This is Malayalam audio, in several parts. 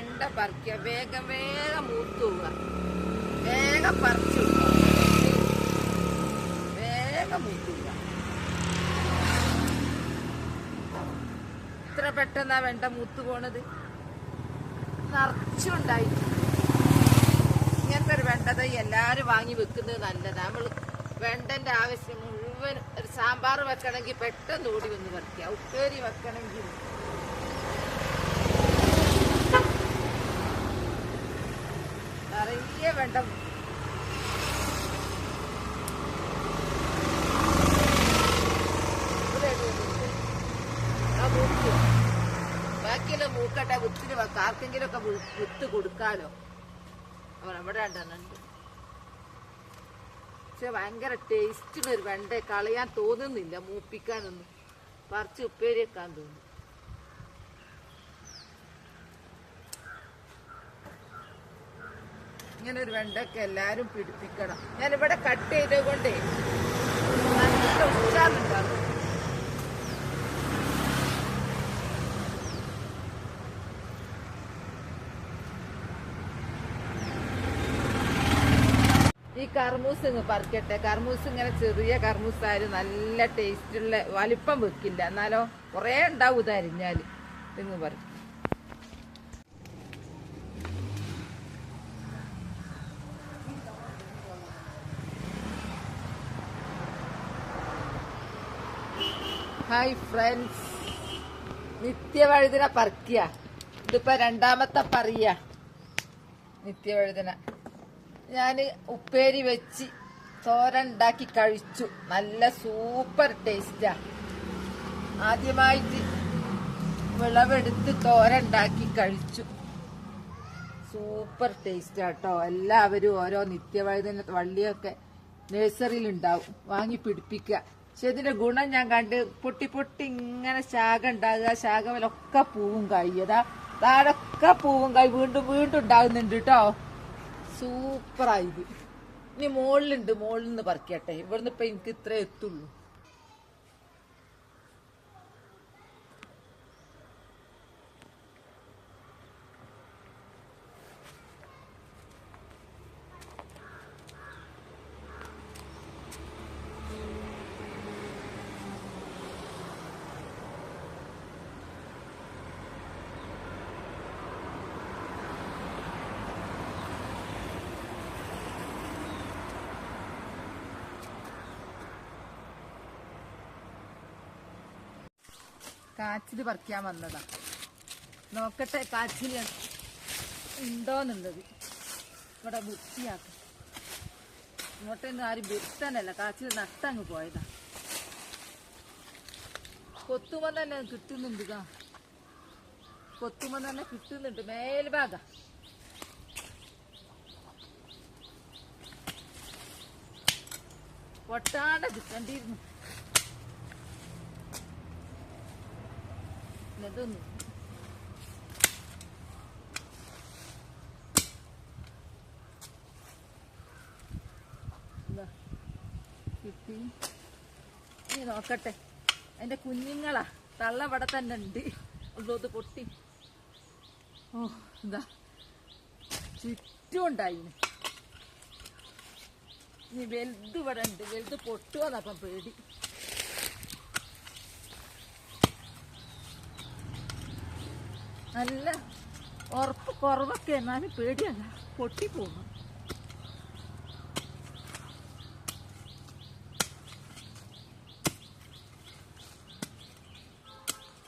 വെണ്ട പറിക്കുക. വേഗം വേഗം മൂത്തു പോവുക. വേഗം പറിച്ചു വേഗം മൂത്തു പോവുക. ഇത്ര പെട്ടെന്നാ വെണ്ട മൂത്തു പോണത്? നിറച്ചുണ്ടായി. ഇങ്ങനത്തെ ഒരു വെണ്ടത് എല്ലാരും വാങ്ങി വെക്കുന്നത് നല്ലതാണ് നമ്മൾ വെണ്ടന്റെ ആവശ്യം മുഴുവൻ ഒരു സാമ്പാർ വെക്കണമെങ്കിൽ പെട്ടെന്ന് ഓടി വന്ന് പറിക്കുക. ഉപ്പേരി വെക്കണമെങ്കിൽ നിറയെ വെള്ളം. ബാക്കിയുള്ള മൂക്കട്ടെ വിത്തിന് ആർക്കെങ്കിലും ഒക്കെ വിത്ത് കൊടുക്കാലോ. അവിടെ ഉണ്ടെന്നുണ്ട് പക്ഷെ ഭയങ്കര ടേസ്റ്റുള്ള ഒരു വെണ്ട കളയാൻ തോന്നുന്നില്ല മൂപ്പിക്കാനൊന്നും. പറിച്ച് ഉപ്പേരി വെക്കാൻ തോന്നുന്നു. ഇങ്ങനെ ഒരു വെണ്ടക്ക എല്ലാരും പിടിപ്പിക്കണം. ഞാനിവിടെ കട്ട് ചെയ്തത് കൊണ്ടേ നല്ല ഈ കർമൂസ് ഇങ്ങ് പറിക്കട്ടെ. കർമൂസ് ഇങ്ങനെ ചെറിയ കർമൂസായാലും നല്ല ടേസ്റ്റുള്ള വലിപ്പം വെക്കില്ല. എന്നാലോ കുറേ ഉണ്ടാവും ഇത് അരിഞ്ഞാൽ. ഇങ്ങ് പറിക്കും. ഹായ് ഫ്രണ്ട്സ് നിത്യവഴുതിന പറിക്കുക ഇതിപ്പോൾ രണ്ടാമത്തെ പറിയ. നിത്യവഴുതിന. ഞാൻ ഉപ്പേരി വെച്ച് തോരൻ ഉണ്ടാക്കി കഴിച്ചു. നല്ല സൂപ്പർ ടേസ്റ്റാ. ആദ്യമായിട്ട് വിളവെടുത്ത് തോരൻ ഉണ്ടാക്കി കഴിച്ചു. സൂപ്പർ ടേസ്റ്റ് കേട്ടോ എല്ലാവരും ഓരോ നിത്യവഴുതന വള്ളിയൊക്കെ നഴ്സറിയിൽ ഉണ്ടാവും വാങ്ങി പിടിപ്പിക്കുക പക്ഷെ ഇതിന്റെ ഗുണം ഞാൻ കണ്ട് പൊട്ടി പൊട്ടി ഇങ്ങനെ ശാഖ ഉണ്ടാകുക ശാഖമലൊക്കെ പൂവും കായ്യതാ താഴൊക്കെ പൂവും കായി. വീണ്ടും വീണ്ടും ഉണ്ടാകുന്നുണ്ട് കേട്ടോ സൂപ്പറായി ഇനി മുകളിലുണ്ട് മുകളിൽ നിന്ന് പറിക്കട്ടെ. ഇവിടുന്ന് ഇപ്പൊ എനിക്ക് ഇത്രേ എത്തുള്ളൂ. കാച്ചിൽ പറിക്കാൻ വന്നതാ. നോക്കട്ടെ കാച്ചിൽ ഉണ്ടോന്നുള്ളത്. ഇവിടെ വൃത്തിയാക്കും. ഇങ്ങോട്ടൊന്നും ആരും വെട്ടാനല്ല കാച്ചിൽ നട്ടങ്ങ് പോയതാ. കൊത്തുമ്പോ തന്നെ കിട്ടുന്നുണ്ട് ഇതാ. കൊത്തുമ്പോ തന്നെ കിട്ടുന്നുണ്ട്. മേൽഭാഗ. പൊട്ടാണ്ട് കിട്ടണ്ടിരുന്നു ഇതൊന്നും ഇതാ, കിട്ടി. ഇനി നോക്കട്ടെ. എന്റെ കുഞ്ഞുങ്ങളാ തള്ള വട തന്നെ ഉണ്ട്. ഉള്ളത് പൊട്ടി. ഓ എന്താ ചുറ്റും ഉണ്ടായിന് ഇനി വലുത് ഇവിടെ ഉണ്ട്. വലുത് പൊട്ടുവാന്നപ്പം പേടി. നല്ല ഉറപ്പ് കുറവൊക്കെ എന്നാലും പേടിയല്ല. പൊട്ടിപ്പോകുന്നു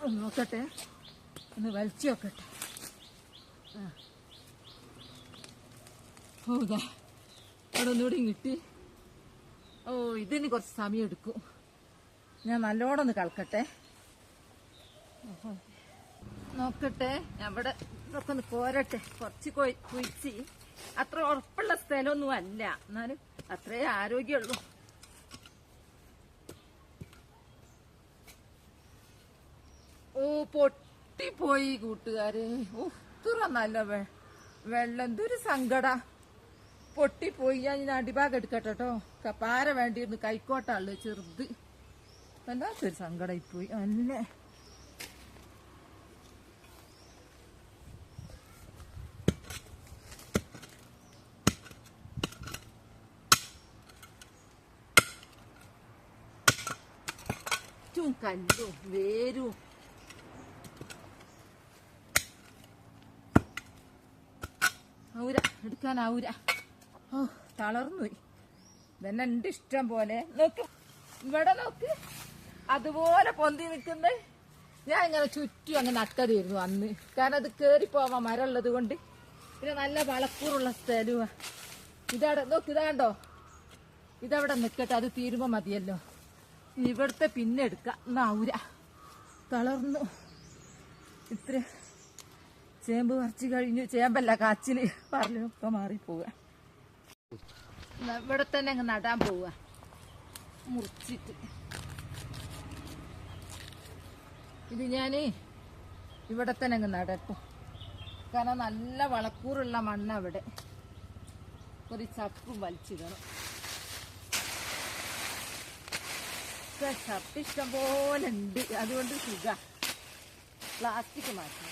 ഒന്ന് നോക്കട്ടെ. ഒന്ന് വലിച്ചു നോക്കട്ടെ. ആ. അവിടെ ഒന്നുകൂടി കിട്ടി ഓ ഇതിന് കുറച്ച് സമയം എടുക്കും. ഞാൻ നല്ലോണം ഒന്ന് കളക്കട്ടെ ഓഹോ. നോക്കട്ടെ. അവിടെ ഇതൊക്കെ ഒന്ന് പോരട്ടെ കുറച്ച് കുഴിച്ച്. അത്ര ഉറപ്പുള്ള സ്ഥലമൊന്നും അല്ല. എന്നാലും അത്രേ ആരോഗ്യമുള്ളൂ. ഓ പൊട്ടിപ്പോയി കൂട്ടുകാരെ. ഓ ഇത്ര നല്ല വെള്ളം. എന്തൊരു സങ്കട. പൊട്ടിപ്പോയി. ഞാൻ ഇനി അടിഭാഗം എടുക്കട്ടെ കേട്ടോ. കപ്പാര വേണ്ടിയിരുന്നു കൈക്കോട്ടാൾ ചെറുത്. വല്ലാത്തൊരു സങ്കടമായി അല്ലേ? മുച്ചും കല്ലും വേരും. ഔര എടുക്കാനാവൂര ഓ തളർന്നുപോയി. ഇതന്നെ ഉണ്ട് ഇഷ്ടം പോലെ. നോക്ക് ഇവിടെ നോക്ക്. അതുപോലെ പൊന്തി നിൽക്കുന്നത് ഞാൻ ഇങ്ങനെ ചുറ്റും അങ്ങ് നട്ടതായിരുന്നു അന്ന്. കാരണം അത് കേറി പോവാൻ മരം ഉള്ളത് കൊണ്ട്. പിന്നെ നല്ല വളക്കൂറുള്ള സ്ഥലമാണ് ഇതാണ് നോക്ക് ഇതാണ്ടോ ഇതവിടെ നിൽക്കട്ടെ അത് തീരുമ്പോ മതിയല്ലോ. ഇവിടുത്തെ പിന്നെ എടുക്കാം. എന്നാവൂര തളർന്നു. ഇത്ര ചേമ്പ് പറിച്ചു കഴിഞ്ഞു. ചേമ്പല്ല കാച്ചിൽ പറഞ്ഞൊക്കെ മാറിപ്പോവുക ഇവിടെ തന്നെ അങ്ങ് നടാൻ പോവുക മുറിച്ചിട്ട്. ഇത് ഞാൻ ഇവിടെ തന്നെ അങ്ങ് നടട്ടെ കാരണം നല്ല വളക്കൂറുള്ള മണ്ണവിടെ. ഒരു ചപ്പും വലിച്ചിടണം. പക്ഷേ ചപ്പ് ഇഷ്ടം പോലെ ഉണ്ട് അതുകൊണ്ട് സുഖ. പ്ലാസ്റ്റിക് മാറ്റി.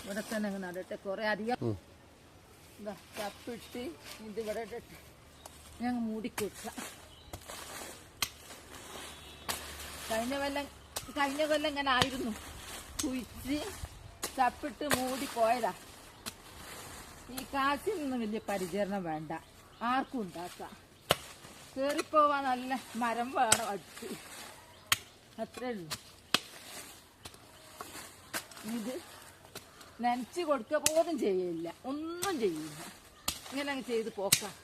ഇവിടെ തന്നെ അങ്ങ് നടട്ടെ. കുറെ അധികം ഇതാ ചപ്പിട്ട് ഇത് ഇവിടെ ഇട്ടിട്ട് ഞാൻ മൂടിക്കൊടുക്കാം കഴിഞ്ഞ കൊല്ലം കഴിഞ്ഞ കൊല്ലം ഇങ്ങനെ ആയിരുന്നു. കുഴിച്ച് ചപ്പിട്ട് മൂടി പോയതാ. ഈ കാശിൽ നിന്നും വലിയ പരിചരണം വേണ്ട. ആർക്കും ഉണ്ടാക്കാം. കേറിപ്പോവാൻ നല്ല മരം വേണം അടുത്ത്. അത്രേ ഉള്ളൂ. ഇത് നനച്ച് കൊടുക്കുക പോലും ചെയ്യില്ല. ഒന്നും ചെയ്യില്ല. ഇങ്ങനെ അങ്ങ് ചെയ്ത് പോക്കാം.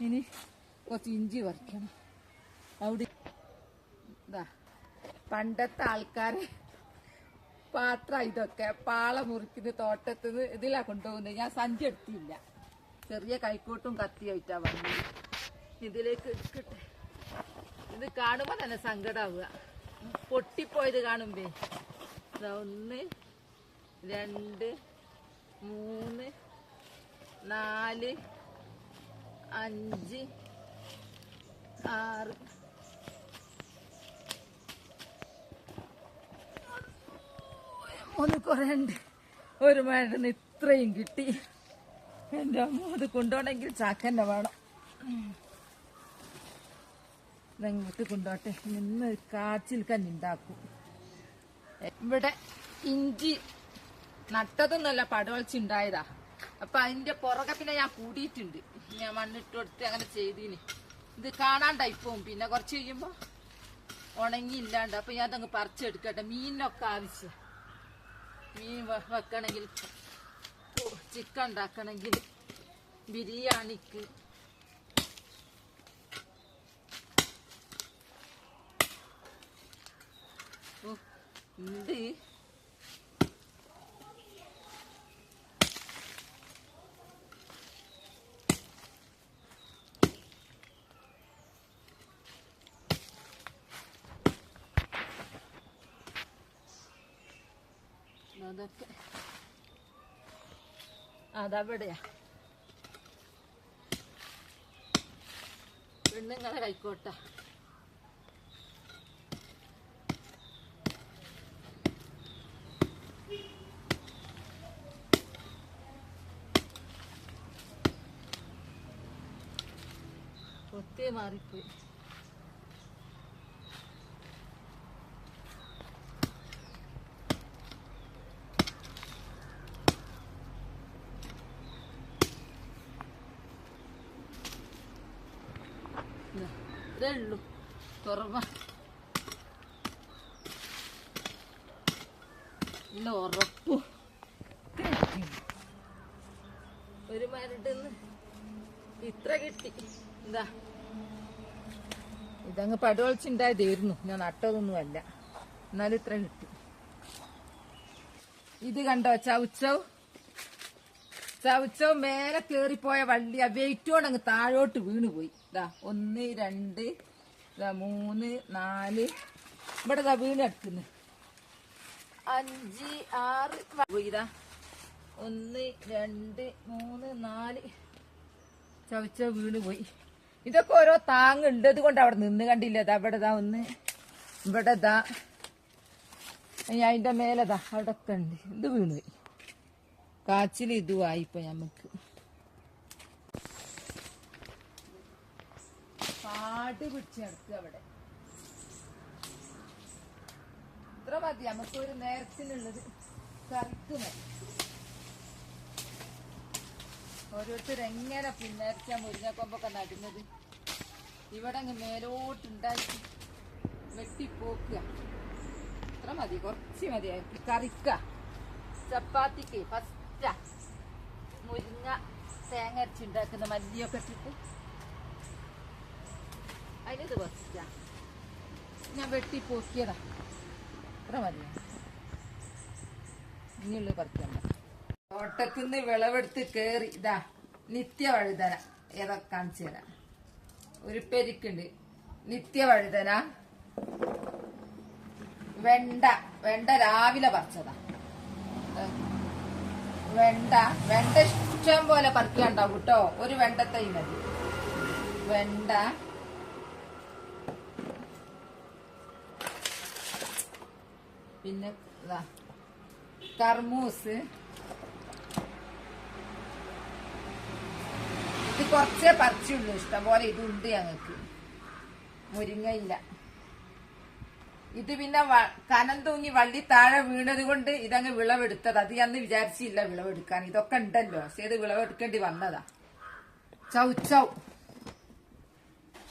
ഇനി കുറച്ച് ഇഞ്ചി പറിക്കണം. അവിടെ പണ്ടത്തെ ആൾക്കാരെ പാത്രം ഇതൊക്കെ പാള മുറിക്കുന്ന തോട്ടത്തിന് ഇതിലാ കൊണ്ടുപോകുന്നത്. ഞാൻ സഞ്ചി എടുത്തില്ല. ചെറിയ കൈക്കോട്ടും കത്തിയായിട്ടാ വന്നത്. ഇതിലേക്ക് എടുക്കട്ടെ ഇത് കാണുമ്പോ തന്നെ സങ്കടാവുക. പൊട്ടിപ്പോയത് കാണുമ്പേ. ഒന്ന് രണ്ട് മൂന്ന് നാല് അഞ്ച് ആറ് ഒന്ന് കുറേ ഒരു മഴ ഇത്രയും കിട്ടി. എന്റെ അമ്മ അത് കൊണ്ടുപോകണമെങ്കിൽ ചാക്കന്നെ വേണം. ഇതങ്ങോട്ട് കൊണ്ടോട്ടെ നിന്ന് കാച്ചിൽ കഞ്ഞിണ്ടാക്കും ഇവിടെ ഇഞ്ചി നട്ടതൊന്നുമല്ല പടവളച്ചി ഉണ്ടായതാ. അപ്പൊ അതിന്റെ പുറകെ പിന്നെ ഞാൻ കൂടിയിട്ടുണ്ട്. ഞാൻ മണ്ണിട്ട് കൊടുത്ത് അങ്ങനെ ചെയ്തീന്. ഇത് കാണാണ്ടായി പോവും. പിന്നെ കുറച്ച് കഴിയുമ്പോ ഉണങ്ങി ഇല്ലാണ്ട് അപ്പൊ ഞാൻ അതങ്ങ് പറിച്ചെടുക്കട്ടെ. മീനിനൊക്കെ ആവശ്യം. മീൻ വെക്കണമെങ്കിൽ ചിക്കൻ ഉണ്ടാക്കണമെങ്കിൽ ബിരിയാണിക്ക്. ഉണ്ട്. അതൊക്കെ അതവിടെയാ പെണ്ണുങ്ങളെ കൈക്കോട്ട. ഒത്തിരി മാറിപ്പോയി. ഇതാ, ഉള്ളൂ തുറവ ഇല്ല ഉറപ്പു. ഒരു മരട്ടിന്ന് ഇത്ര കിട്ടി. എന്താ ഇതങ്ങ് പടുവളിച്ചുണ്ടായതായിരുന്നു. ഞാൻ നട്ടതൊന്നുമല്ല. എന്നാലും ഇത്ര കിട്ടി. ഇത് കണ്ടോ ചവുച്ചവ് ചവുച്ചവ് മേലെ കേറിപ്പോയ വള്ളി ആ വെയിറ്റോടങ്ങ് താഴോട്ട് വീണ് പോയി ഇതാ ഒന്ന് രണ്ട് ഇതാ മൂന്ന് നാല്. ഇവിടെ ഇതാ വീണ് കിടക്കുന്നു. അഞ്ച് ആറ്. ഇതാ ഒന്ന് രണ്ട് മൂന്ന് നാല്. ചവച്ച വീണ് പോയി. ഇതൊക്കെ ഓരോ താങ്ങുണ്ട്. അതുകൊണ്ട് അവിടെ നിന്ന് കണ്ടില്ല ദാ. ഇവിടെ ഇതാ ഒന്ന് ഇവിടെ ഇതാ അതിന്റെ മേലെ ദാ. അവിടെ ഒക്കെ ഉണ്ട്. ഇത് വീണ് പോയി. കാച്ചിൽ ഇതുമായി ഇപ്പൊ ഞമ്മക്ക്. പാട് പിടിച്ച് കിടക്കുക അവിടെ. ഇത്ര മതി നമുക്ക് ഒരു നേരത്തിനുള്ളത് കറിക്ക് മതി. ഓരോരുത്തർ എങ്ങനെ പിന്നേർച്ച മുരിങ്ങക്കൊമ്പൊക്കെ നടുന്നത്? ഇവിടെ അങ്ങ് മേലോട്ടുണ്ടാക്കി വെട്ടിപ്പോക്കുക. ഇത്ര മതി കുറച്ച് മതി. കറിക്ക ചപ്പാത്തിക്ക് ഫസ്റ്റാ മുരിങ്ങ തേങ്ങ അരച്ചുണ്ടാക്കുന്ന മല്ലിയൊക്കെ ഇട്ടിട്ട് അതിനിത് ഫസ്റ്റാ ഞാൻ വെട്ടി പൊക്കിയതാ ഇത്ര മതി ഇനിയുള്ള പറിക്കണ്ട തോട്ടത്തിന്ന് വിളവെടുത്ത് കേറി. ഇതാ നിത്യ വഴുതന ഏതാ കാണിച്ചു തരാം. ഒരു പെരിക്കുണ്ട്. നിത്യ വഴുതന വെണ്ട. വെണ്ട രാവിലെ പറിച്ചതാ. വെണ്ട. വെണ്ട ഇഷ്ടം പോലെ പറിക്കാണ്ടാവും കേട്ടോ. ഒരു വെണ്ടത്തൈ മതി. വെണ്ട. പിന്നെ ഇതാ കർമൂസ്. ഇത് കുറച്ചേ പറിച്ചുള്ളൂ ഇഷ്ടം പോലെ ഇതുണ്ട് ഞങ്ങൾക്ക്. മുരിങ്ങയില്ല. ഇത് പിന്നെ കനം തൂങ്ങി വള്ളി താഴെ വീണത് കൊണ്ട് ഇതങ്ങ് വിളവെടുത്തത്. അത് അന്ന് വിചാരിച്ചില്ല വിളവെടുക്കാൻ. ഇതൊക്കെ ഉണ്ടല്ലോ പക്ഷേ ഇത് വിളവെടുക്കേണ്ടി വന്നതാ. ചൗ ചൗ.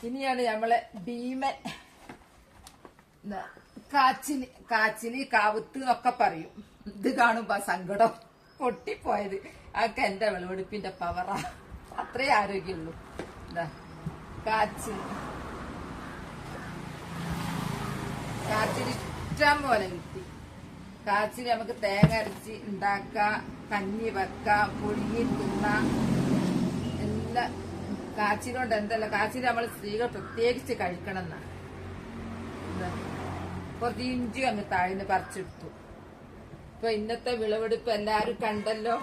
ഇനിയാണ് നമ്മളെ ഭീമൻ. കാച്ചിന് കാച്ചിൽ കാവുത്ത് ഒക്കെ പറയും. ഇത് കാണുമ്പോ സങ്കടം പൊട്ടിപ്പോയത്. അതൊക്കെ എന്റെ വിളവെടുപ്പിന്റെ പവറാ അത്രേ ആരോഗ്യമുള്ളൂ. എന്താ കാച്ച്. കാച്ചിന് ഇഷ്ടം പോലെ കിട്ടി. കാച്ചിന് നമുക്ക് തേങ്ങ അരച്ച് ഉണ്ടാക്കാം കഞ്ഞി വെക്കാം പുഴുങ്ങി തിന്നാം. എല്ലാം കാച്ചിനോണ്ട് എന്തല്ല കാച്ചിന് നമ്മൾ സ്ത്രീകൾ പ്രത്യേകിച്ച് കഴിക്കണം എന്നാണ് ഇതാ. കുറച്ച് ഇഞ്ചി അങ്ങ് താഴ്ന്ന് പറിച്ചെടുത്തു. ഇപ്പൊ ഇന്നത്തെ വിളവെടുപ്പ് എല്ലാരും കണ്ടല്ലോ.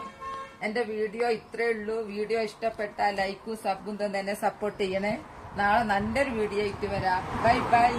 എന്റെ വീഡിയോ ഇത്രേ ഉള്ളൂ. വീഡിയോ ഇഷ്ടപ്പെട്ട ലൈക്കും സബും തന്നെ സപ്പോർട്ട് ചെയ്യണേ. നാളെ നല്ലൊരു വീഡിയോ ആയിട്ട് വരാം. Bye bye.